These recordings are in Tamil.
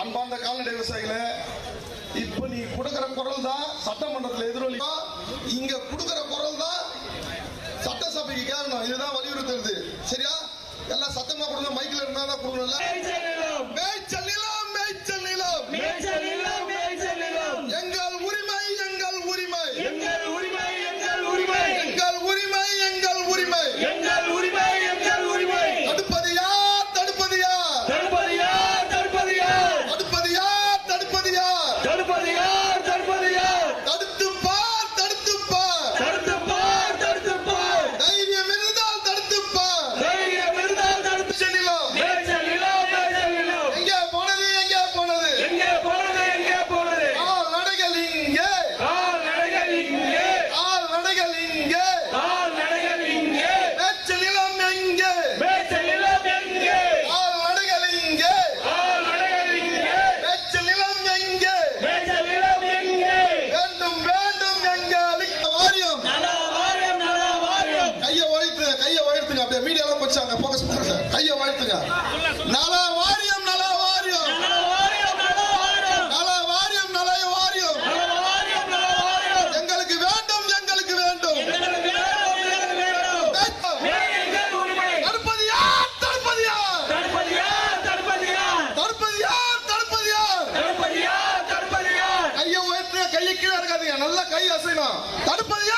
அன்பார்ந்த கால்நடை விவசாயிகளே இப்ப நீ கொடுக்கிற குரல் தான் சட்டமன்றத்தில் எதிரொலிக்கா இங்க கொடுக்கிற குரல் தான் சட்டசபைக்கு கேட்கணும் இதுதான் வலியுறுத்துறது. சரியா? எல்லாம் சத்தமா கொடுங்க மைக்ல இருந்தா தான் கொடுக்கணும்ல Yeah. தடுப்பது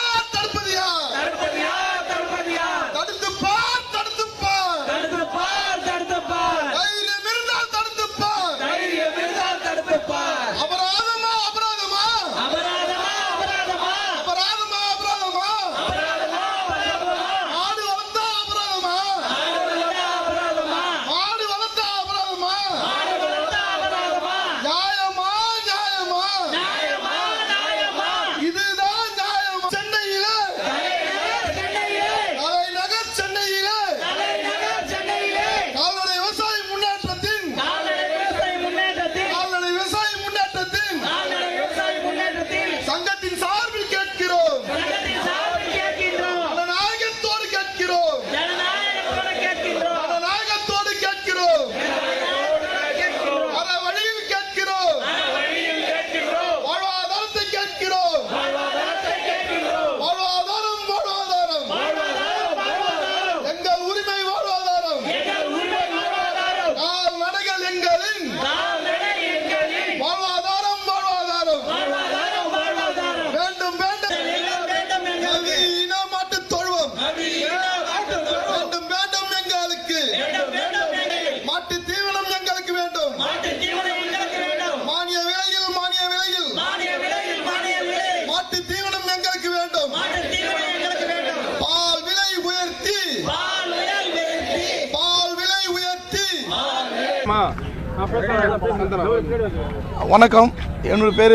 வணக்கம். என்னோட பேர்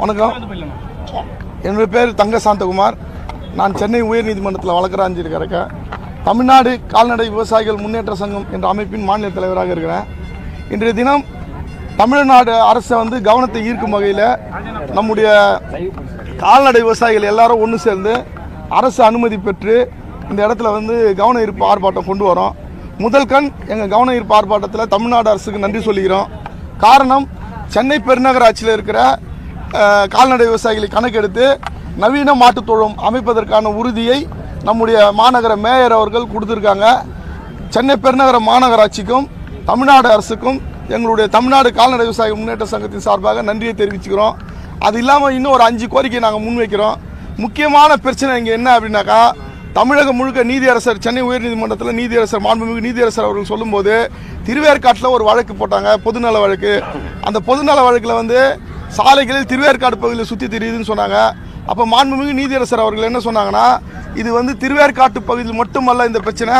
வணக்கம். என்னோட பேர் தங்க சாந்தகுமார் நான் சென்னை உயர்நீதிமன்றத்தில் வழக்கராஞ்சிட்டு இருக்கேன் தமிழ்நாடு கால்நடை விவசாயிகள் முன்னேற்ற சங்கம் என்ற அமைப்பின் மாநில தலைவராக இருக்கிறேன். இன்றைய தினம் தமிழ்நாடு அரசை வந்து கவனத்தை ஈர்க்கும் வகையில் நம்முடைய கால்நடை விவசாயிகள் எல்லாரும் ஒன்று சேர்ந்து அரசு அனுமதி பெற்று இந்த இடத்துல வந்து கவன ஈர்ப்பு ஆர்ப்பாட்டம் கொண்டு வரோம். முதல் கண் எங்கள் கவன ஈர்ப்பு ஆர்ப்பாட்டத்தில் தமிழ்நாடு அரசுக்கு நன்றி சொல்லிக்கிறோம். காரணம் சென்னை பெருநகராட்சியில் இருக்கிற கால்நடை விவசாயிகளை கணக்கெடுத்து நவீன மாட்டுத் அமைப்பதற்கான உறுதியை நம்முடைய மாநகர மேயர் அவர்கள் கொடுத்துருக்காங்க. சென்னை பெருநகர மாநகராட்சிக்கும் தமிழ்நாடு அரசுக்கும் எங்களுடைய தமிழ்நாடு கால்நடை விவசாய முன்னேற்ற சங்கத்தின் சார்பாக நன்றியை தெரிவிச்சுக்கிறோம். அது இல்லாமல் இன்னும் ஒரு அஞ்சு கோரிக்கை நாங்கள் முன்வைக்கிறோம். முக்கியமான பிரச்சனை இங்கே என்ன அப்படின்னாக்கா தமிழகம் முழுக்க நீதியரசர் சென்னை உயர்நீதிமன்றத்தில் நீதியரசர் மாண்புமிகு நீதியரசர் அவர்கள் சொல்லும்போது திருவேற்காட்டில் ஒரு வழக்கு போட்டாங்க பொதுநல வழக்கு. அந்த பொதுநல வழக்கில் வந்து சாலைகளில் திருவேற்காடு பகுதியில் சுற்றி தெரியுதுன்னு சொன்னாங்க. அப்போ மாண்புமிகு நீதியரசர் அவர்கள் என்ன சொன்னாங்கன்னா இது வந்து திருவேற்காட்டு பகுதியில் மட்டுமல்ல இந்த பிரச்சனை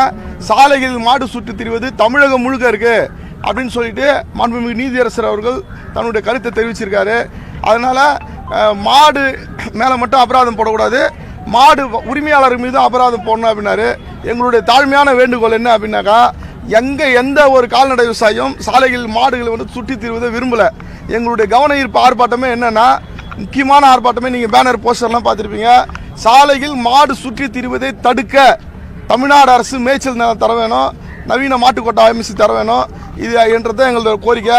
சாலைகளில் மாடு சுற்றி திரிவது தமிழகம் முழுக்க இருக்குது அப்படின்னு சொல்லிட்டு மாண்புமிகு நீதியரசர் அவர்கள் தன்னுடைய கருத்தை தெரிவிச்சிருக்காரு. அதனால் மாடு மேலே மட்டும் அபராதம் போடக்கூடாது. மாடு உரிமையாளர் மீது அபராதம் போடணும் அப்படின்னாரு. எங்களுடைய தாழ்மையான வேண்டுகோள் என்ன அப்படின்னாக்கா எங்கே எந்த ஒரு கால்நடை விவசாயம் சாலையில் மாடுகளை வந்து சுற்றி தீர்வதை விரும்பலை. எங்களுடைய கவன ஈர்ப்பு ஆர்ப்பாட்டமே என்னென்னா முக்கியமான ஆர்ப்பாட்டமே நீங்கள் பேனர் போஸ்டர்லாம் பார்த்துருப்பீங்க. சாலையில் மாடு சுற்றி திரிவதை தடுக்க தமிழ்நாடு அரசு மேய்ச்சல் நிலம் தர வேணும். நவீன மாட்டுக்கொட்டை அமைச்சு தர வேணும். இது என்றது எங்களோட கோரிக்கை.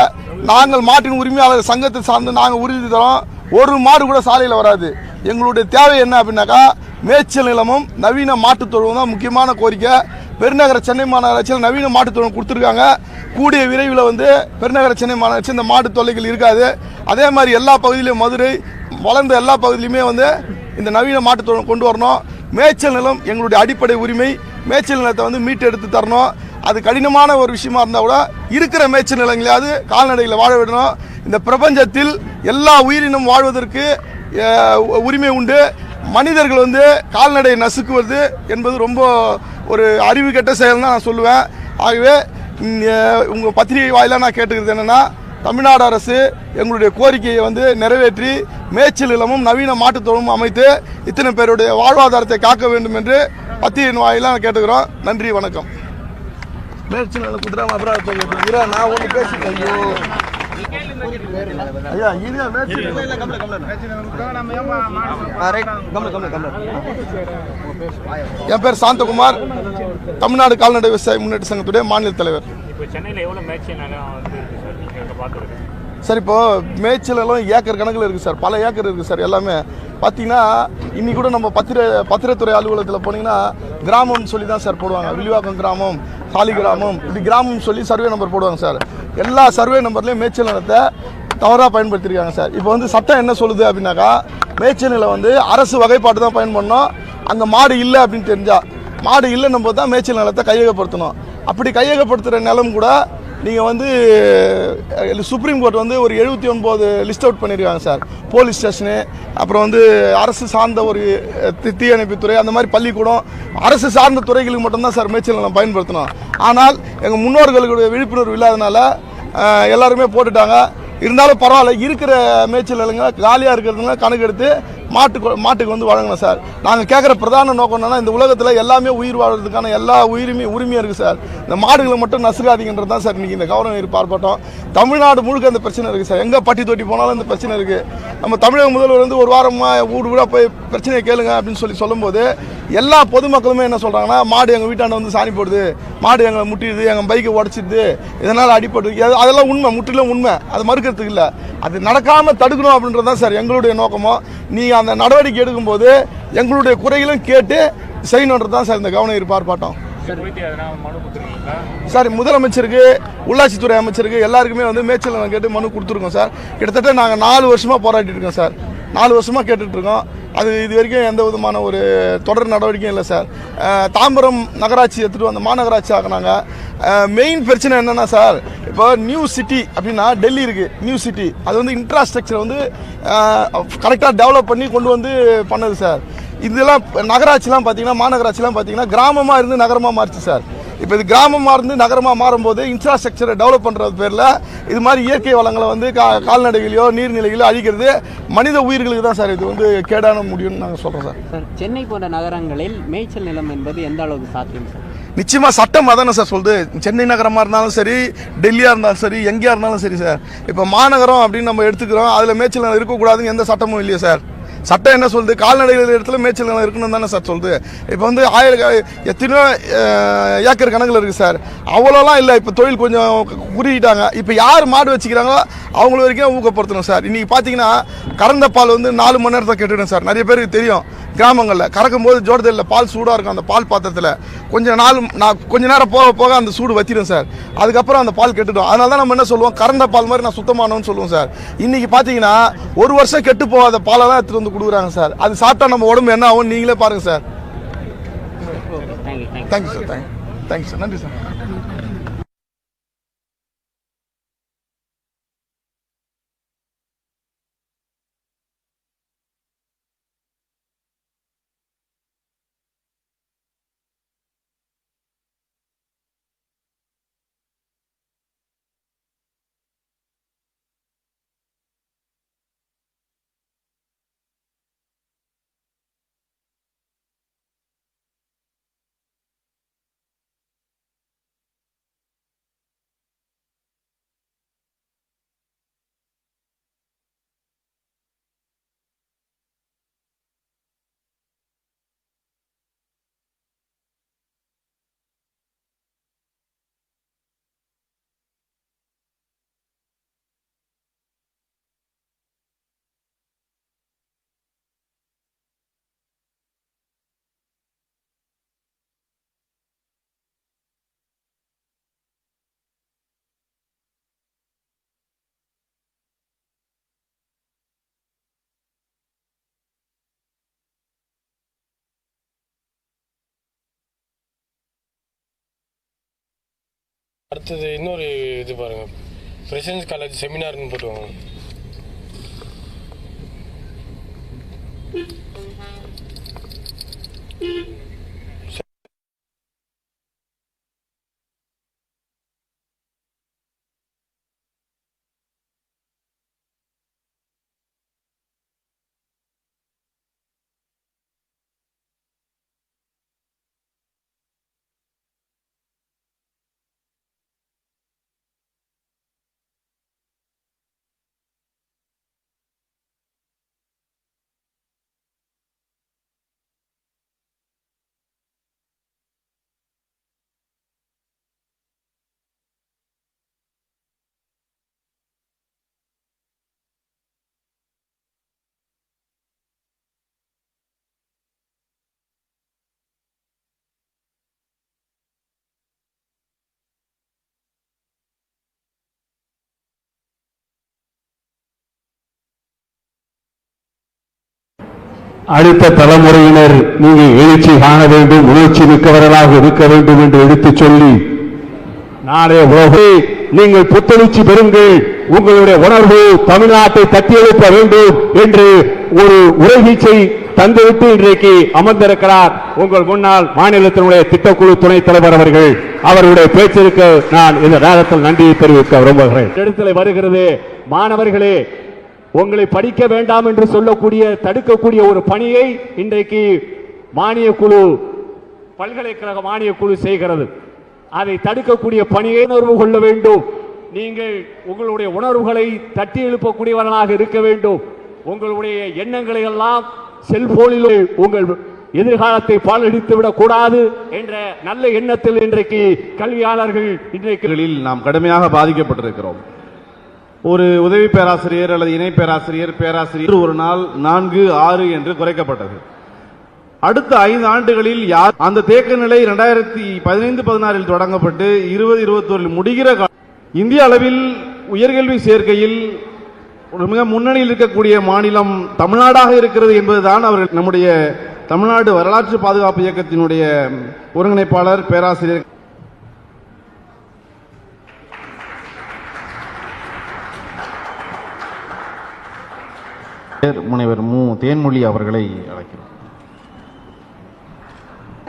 நாங்கள் மாட்டின் உரிமையாளர் சங்கத்தை சார்ந்து நாங்கள் உறுதி தரோம். ஒரு மாடு கூட சாலையில் வராது. எங்களுடைய தேவை என்ன அப்படின்னாக்கா மேய்ச்சல் நிலமும் நவீன மாட்டுத் தொழுவும் தான் முக்கியமான கோரிக்கை. பெருநகர சென்னை மாநகராட்சியில் நவீன மாட்டுத் தொழுவம் கொடுத்துருக்காங்க. கூடிய விரைவில் வந்து பெருநகர சென்னை மாநகராட்சி இந்த மாட்டு தொல்லைகள் இருக்காது. அதே மாதிரி எல்லா பகுதியிலையும் மதுரை வளர்ந்த எல்லா பகுதியிலையுமே வந்து இந்த நவீன மாட்டுத் தொழில் கொண்டு வரணும். மேய்ச்சல் நிலம் எங்களுடைய அடிப்படை உரிமை. மேய்ச்சல் நிலத்தை வந்து மீட்டு எடுத்து தரணும். அது கடினமான ஒரு விஷயமா இருந்தால் கூட இருக்கிற மேய்ச்சல் நிலங்களையாவது கால்நடைகளை வாழ விடணும். இந்த பிரபஞ்சத்தில் எல்லா உயிரினம் வாழ்வதற்கு உரிமை உண்டு. மனிதர்கள் வந்து கால்நடை நசுக்குவது என்பது ரொம்ப ஒரு அறிவு கெட்ட செயல் தான் நான் சொல்லுவேன். ஆகவே உங்கள் பத்திரிகை வாயிலாக நான் கேட்டுக்கிறது என்னென்னா தமிழ்நாடு அரசு எங்களுடைய கோரிக்கையை வந்து நிறைவேற்றி மேய்ச்சல் இல்லமும் நவீன மாட்டுத் அமைத்து இத்தனை பேருடைய வாழ்வாதாரத்தை காக்க வேண்டும் என்று பத்திரிகையின் வாயிலாக நான் கேட்டுக்கிறோம். நன்றி வணக்கம். மேய்ச்சல் நிலம் அப்புறம் நான் ஒன்று பேசிட்டேன் ஐயோ இது மேய்ச்சல் நிலம் என் பேர் சாந்தகுமார். தமிழ்நாடு கால்நடை விவசாய முன்னேற்ற சங்கத்துடைய மாநில தலைவர். மேட்ச் சார் நீங்கள் அங்கே பார்க்குறது சார் இப்போ மேய்ச்சல் எல்லாம் ஏக்கர் கணக்கில் இருக்குது சார். பல ஏக்கர் இருக்குது சார் எல்லாமே. பார்த்தீங்கன்னா இன்னி கூட நம்ம பத்திர பத்திரத்துறை அலுவலகத்தில் போனீங்கன்னா கிராமம்னு சொல்லி தான் சார் போடுவாங்க. வில்லிவாக்கம் கிராமம் சாலி கிராமம் இப்படி கிராமம் சொல்லி சர்வே நம்பர் போடுவாங்க சார். எல்லா சர்வே நம்பர்லேயும் மேய்ச்சல் நிலத்தை தவறாக பயன்படுத்தியிருக்காங்க சார். இப்போ வந்து சட்டம் என்ன சொல்லுது அப்படின்னாக்கா மேய்ச்சல் நிலம் வந்து அரசு வகைப்பாட்டு தான் பயன் பண்ணணும் அங்கே மாடு இல்லை அப்படின்னு தெரிஞ்சால் மாடு இல்லைன்னும் போது தான் மேய்ச்சல் நிலத்தை கையகப்படுத்தணும். அப்படி கையகப்படுத்துகிற நிலம் கூட நீங்கள் வந்து சுப்ரீம் கோர்ட் வந்து ஒரு எழுபத்தி ஒன்பது லிஸ்ட் அவுட் பண்ணியிருக்காங்க சார். போலீஸ் ஸ்டேஷனு அப்புறம் வந்து அரசு சார்ந்த ஒரு தீயணைப்புத்துறை அந்த மாதிரி பள்ளிக்கூடம் அரசு சார்ந்த துறைகளுக்கு மட்டும்தான் சார் மேய்ச்சல் நிலம் பயன்படுத்தணும். ஆனால் எங்கள் முன்னோர்களுடைய விழிப்புணர்வு இல்லாதனால எல்லாருமே போட்டுட்டாங்க. இருந்தாலும் பரவாயில்ல இருக்கிற மேய்ச்சல் இல்லைங்க காலியாக இருக்கிறதுனால கணக்கு எடுத்து மாட்டுக்கு மாட்டுக்கு வந்து வழங்கணும் சார். நாங்கள் கேட்குற பிரதான நோக்கம் என்னன்னா இந்த உலகத்தில் எல்லாமே உயிர் வாழ்றதுக்கான எல்லா உயிருமே உரிமையும் இருக்குது சார். இந்த மாடுகளை மட்டும் நசுக்காதீங்கன்றது தான் சார் இன்றைக்கி இந்த கவனம் ஈர்ப்பு தமிழ்நாடு முழுக்க இந்த பிரச்சனை இருக்குது சார். எங்கே பட்டி தொட்டி போனாலும் இந்த பிரச்சனை இருக்குது நம்ம தமிழக முதல்வர் வந்து ஒரு வாரமாக வீடு வீடாக போய் பிரச்சனையை கேளுங்க அப்படின்னு சொல்லி சொல்லும்போது எல்லா பொதுமக்களுமே என்ன சொல்கிறாங்கன்னா மாடு எங்கள் வீட்டாண்ட வந்து சாணி போடுது. மாடு எங்களை முட்டிடுது எங்கள் பைக்கை உடச்சிடுது. இதனால் அடிபடுது அது- அதெல்லாம் உண்மை. முற்றிலும் உண்மை. அது மறுக்கிறதுக்கு இல்லை. அது நடக்காமல் தடுக்கணும் அப்படின்றது தான் சார் எங்களுடைய நோக்கமோ நீங்கள் அந்த நடவடிக்கை எடுக்கும்போது எங்களுடைய குறைகளும் கேட்டு செய்யணுன்றது தான் சார் இந்த கவனம் ஈர்ப்பு ஆர்ப்பாட்டம். சார் முதலமைச்சருக்கு உள்ளாட்சித்துறை அமைச்சருக்கு எல்லாருக்குமே வந்து மேய்ச்சல் கேட்டு மனு கொடுத்துருக்கோம் சார். கிட்டத்தட்ட நாங்கள் நாலு வருஷமாக போராடிட்டு இருக்கோம் சார். நாலு வருஷமாக கேட்டுட்ருக்கோம் அது இது வரைக்கும் எந்த விதமான ஒரு தொடர் நடவடிக்கையும் இல்லை சார். தாம்பரம் நகராட்சி எடுத்துகிட்டு வந்த மாநகராட்சி ஆக்குனாங்க. மெயின் பிரச்சனை என்னென்னா சார் இப்போ நியூ சிட்டி அப்படின்னா டெல்லி இருக்குது நியூ சிட்டி அது வந்து இன்ஃப்ராஸ்ட்ரக்சர் வந்து கரெக்டாக டெவலப் பண்ணி கொண்டு வந்து பண்ணது சார். இதெல்லாம் நகராட்சிலாம் பார்த்தீங்கன்னா மாநகராட்சிலாம் பார்த்தீங்கன்னா கிராமமாக இருந்து நகரமாக மாறிச்சு சார். இப்போ இது கிராமமாக இருந்து நகரமாக மாறும்போது இன்ஃப்ராஸ்ட்ரக்சரை டெவலப் பண்ணுறது பேரில் இது மாதிரி இயற்கை வளங்களை வந்து கா கால்நடைகளையோ நீர்நிலைகளையோ அழிக்கிறது மனித உயிர்களுக்கு தான் சார் இது வந்து கேடான முடியும்னு நாங்கள் சொல்கிறோம் சார். சார் சென்னை போன்ற நகரங்களில் மேய்ச்சல் நிலம் என்பது எந்த அளவுக்கு சாத்தியம் சார்? நிச்சயமாக சட்டம் அதானே சார் சொல்லுது. சென்னை நகரமாக இருந்தாலும் சரி டெல்லியாக இருந்தாலும் சரி எங்கேயா இருந்தாலும் சரி சார். இப்போ மாநகரம் அப்படின்னு நம்ம எடுத்துக்கிறோம் அதில் மேய்ச்சல் இருக்கக்கூடாதுன்னு எந்த சட்டமும் இல்லையா சார். சட்டம் என்ன சொல்லுது? கால்நடைகள் இடத்துல மேய்ச்சல் நிலம் இருக்குன்னு தானே சார் சொல்லுது. இப்போ வந்து ஆயிரம் எத்தனையோ ஏக்கர் கணக்கில் இருக்குது சார். அவ்வளோலாம் இல்லை. இப்போ தொழில் கொஞ்சம் குறியிட்டாங்க இப்போ யார் மாடு வச்சுக்கிறாங்களோ அவங்கள வரைக்கும் ஊக்கப்படுத்தணும் சார். இன்றைக்கி பார்த்தீங்கன்னா கறந்த பால் வந்து நாலு மணி நேரத்தை கெட்டுடும் சார். நிறைய பேருக்கு தெரியும் கிராமங்களில். கறக்கும் போது ஜோடத்தில் பால் சூடாக இருக்கும் அந்த பால் பாத்திரத்தில். கொஞ்சம் நாள் நான் கொஞ்ச நேரம் போக போக அந்த சூடு வத்திடும் சார். அதுக்கப்புறம் அந்த பால் கெட்டுடும். அதனால தான் நம்ம என்ன சொல்லுவோம்? கறந்த பால் மாதிரி நான் சுத்தமானோன்னு சொல்லுவோம் சார். இன்றைக்கி பார்த்தீங்கன்னா ஒரு வருஷம் கெட்டு போகாத பாலெல்லாம் எடுத்துகிட்டு வந்து கொடுக்குறாங்க சார். அது சாப்பிட்டா நம்ம உடம்பு என்ன ஆகும்? நீங்களே பாருங்கள் sir. Thank you thank you thank you sir thank thank you sir நன்றி சார் அடுத்தது இன்னொரு இது பாருங்க. பிரசிடன்ஸ் காலேஜ் செமினார்னு போட்டுவாங்க. அடுத்த தலைமுறையினர் நீங்கள் எழுச்சி காண வேண்டும் உணர்ச்சி மிக்கவர்களாக இருக்க வேண்டும் என்று எடுத்துச் சொல்லி நாளைய உலகை நீங்கள் புத்தெழுச்சி பெறுங்கள் உங்களுடைய உணர்வு தமிழ்நாட்டை தட்டியெழுப்ப வேண்டும் என்று ஒரு உரைகீச்சை தந்துவிட்டு இன்றைக்கு அமர்ந்திருக்கிறார் உங்கள் முன்னாள் மாநிலத்தினுடைய திட்டக்குழு துணைத் தலைவர் அவர்கள். அவருடைய பேச்சிற்கு நான் இந்த நேரத்தில் நன்றியை தெரிவிக்க விரும்புகிறேன். இடத்தில் வருகிறது மாணவர்களே உங்களை படிக்க வேண்டாம் என்று சொல்லக்கூடிய தடுக்கக்கூடிய ஒரு பணியை இன்றைக்கு மானிய குழு பல்கலைக்கழக மானிய குழு செய்கிறது. அதை தடுக்கக்கூடிய பணியை உணர்வு கொள்ள வேண்டும். நீங்கள் உங்களுடைய உணர்வுகளை தட்டி எழுப்பக்கூடியவர்களாக இருக்க வேண்டும். உங்களுடைய எண்ணங்களை எல்லாம் செல்போனில் உங்கள் எதிர்காலத்தை பாலடித்து விடக்கூடாது என்ற நல்ல எண்ணத்தில் இன்றைக்கு கல்வியாளர்கள் இன்றைக்கு நாம் கடுமையாக பாதிக்கப்பட்டிருக்கிறோம். ஒரு உதவி பேராசிரியர் அல்லது இணை பேராசிரியர் பேராசிரியர் ஒரு நாள் நான்கு ஆறு என்று குறைக்கப்பட்டது. அடுத்த ஐந்து ஆண்டுகளில் யார் அந்த தேக்க நிலை இரண்டாயிரத்தி பதினைந்து பதினாறில் தொடங்கப்பட்டு இருபது இருபத்தோரில் முடிகிற கா- இந்திய அளவில் உயர்கல்வி சேர்க்கையில் ஒரு மிக முன்னணியில் இருக்கக்கூடிய மாநிலம் தமிழ்நாடாக இருக்கிறது என்பதுதான் அவர்கள் நம்முடைய தமிழ்நாடு வரலாற்று பாதுகாப்பு இயக்கத்தினுடைய ஒருங்கிணைப்பாளர் பேராசிரியர் முனைவர் மு. தேன்மொழி அவர்களை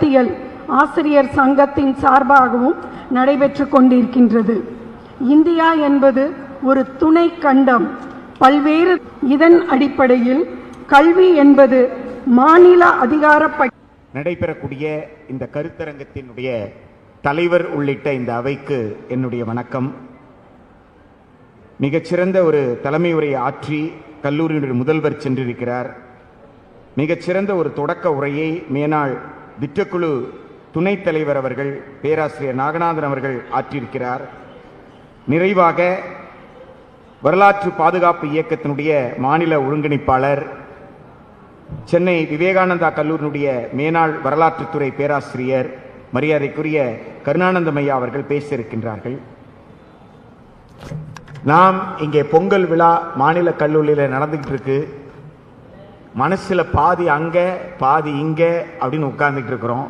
அழைக்கிறோம். ஆசிரியர் சங்கத்தின் சார்பாகவும் நடைபெற்று கொண்டிருக்கின்றது. இந்தியா என்பது ஒரு துணை கண்டம். பல்வேறு இதன் அடிப்படையில் கல்வி என்பது மாநில அதிகார நடைபெறக்கூடிய இந்த கருத்தரங்கத்தினுடைய தலைவர் உள்ளிட்ட இந்த அவைக்கு என்னுடைய வணக்கம். மிகச்சிறந்த ஒரு தலைமை உரையை ஆற்றி கல்லூரியினுடைய முதல்வர் சென்றிருக்கிறார். மிகச்சிறந்த ஒரு தொடக்க உரையை மேனாள் திட்டக்குழு துணைத் தலைவர் அவர்கள் பேராசிரியர் நாகநாதன் அவர்கள் ஆற்றியிருக்கிறார். நிறைவாக வரலாற்று பாதுகாப்பு இயக்கத்தினுடைய மாநில ஒருங்கிணைப்பாளர் சென்னை விவேகானந்தா கல்லூரியினுடைய மேனாள் வரலாற்றுத்துறை பேராசிரியர் மரியாதைக்குரிய கருணானந்தமையா அவர்கள் பேசியிருக்கின்றார்கள் நாம் இங்கே பொங்கல் விழா மாநில கல்லூரியில் நடந்துக்கிட்டு இருக்கு மனசில் பாதி அங்கே பாதி இங்கே அப்படின்னு உட்கார்ந்துக்கிட்டு இருக்கிறோம்.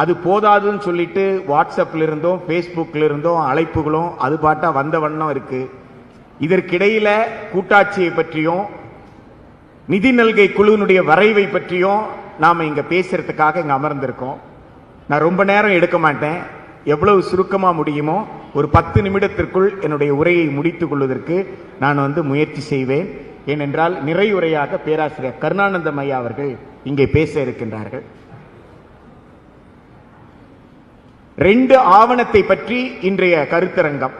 அது போதாதுன்னு சொல்லிட்டு வாட்ஸ்அப்பில் இருந்தும் ஃபேஸ்புக்கில் இருந்தும் அழைப்புகளும் அது பாட்டாக வந்த வண்ணம் இருக்குது இதற்கிடையில் கூட்டாட்சியை பற்றியும் நிதி நல்கை குழுவினுடைய வரைவை பற்றியும் நாம் இங்கே பேசுகிறதுக்காக இங்கே அமர்ந்திருக்கோம். நான் ரொம்ப நேரம் எடுக்க மாட்டேன். எவ்வளவு சுருக்கமாக முடியுமோ ஒரு பத்து நிமிடத்திற்குள் என்னுடைய உரையை முடித்துக் கொள்வதற்கு நான் வந்து முயற்சி செய்வேன். ஏனென்றால் நிறைவுரையாக பேராசிரியர் கருணானந்தம் ஐயா அவர்கள் இங்கே பேச இருக்கின்றார்கள். ரெண்டு ஆவணத்தை பற்றி இன்றைய கருத்தரங்கம்.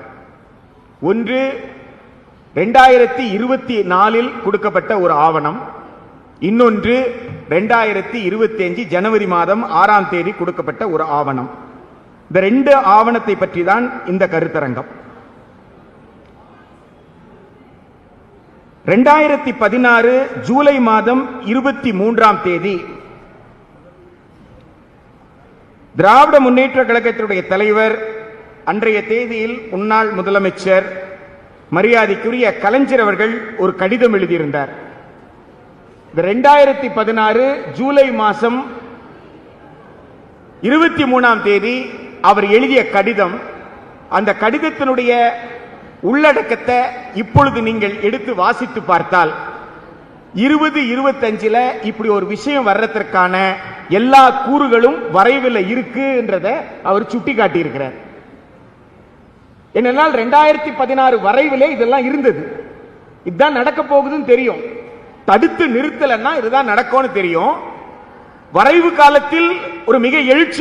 ஒன்று ரெண்டாயிரத்தி இருபத்தி நாலில் கொடுக்கப்பட்ட ஒரு ஆவணம். இன்னொன்று ரெண்டாயிரத்தி இருபத்தி அஞ்சு ஜனவரி மாதம் ஆறாம் தேதி கொடுக்கப்பட்ட ஒரு ஆவணம். இந்த ரெண்டு ஆவணத்தை பற்றி தான் இந்த கருத்தரங்கம். ரெண்டாயிரத்தி பதினாறு ஜூலை மாதம் இருபத்தி மூன்றாம் தேதி திராவிட முன்னேற்ற கழகத்தினுடைய தலைவர் அன்றைய தேதியில் முன்னாள் முதலமைச்சர் மரியாதைக்குரிய கலைஞர் அவர்கள் ஒரு கடிதம் எழுதியிருந்தார். ரெண்டாயிரத்தி பதினாறு ஜூலை மாசம் இருபத்தி மூணாம் தேதி அவர் எழுதிய கடிதம் அந்த கடிதத்தினுடைய உள்ளடக்கத்தை இப்பொழுது நீங்கள் எடுத்து வாசித்து பார்த்தால் இருபது இருபத்தஞ்சில் இப்படி ஒரு விஷயம் வர்றதற்கான எல்லா கூறுகளும் வரைவில் இருக்குன்றத அவர் சுட்டி காட்டியிருக்கிறார் என்னென்னால் ரெண்டாயிரத்தி பதினாறு வரைவிலே இதெல்லாம் இருந்தது. இதுதான் நடக்க போகுதுன்னு தெரியும். தடுத்து நிறுத்தலைன்னா இதுதான் நடக்கும்னு தெரியும். வரைவு காலத்தில் ஒரு மிக எழுச்சி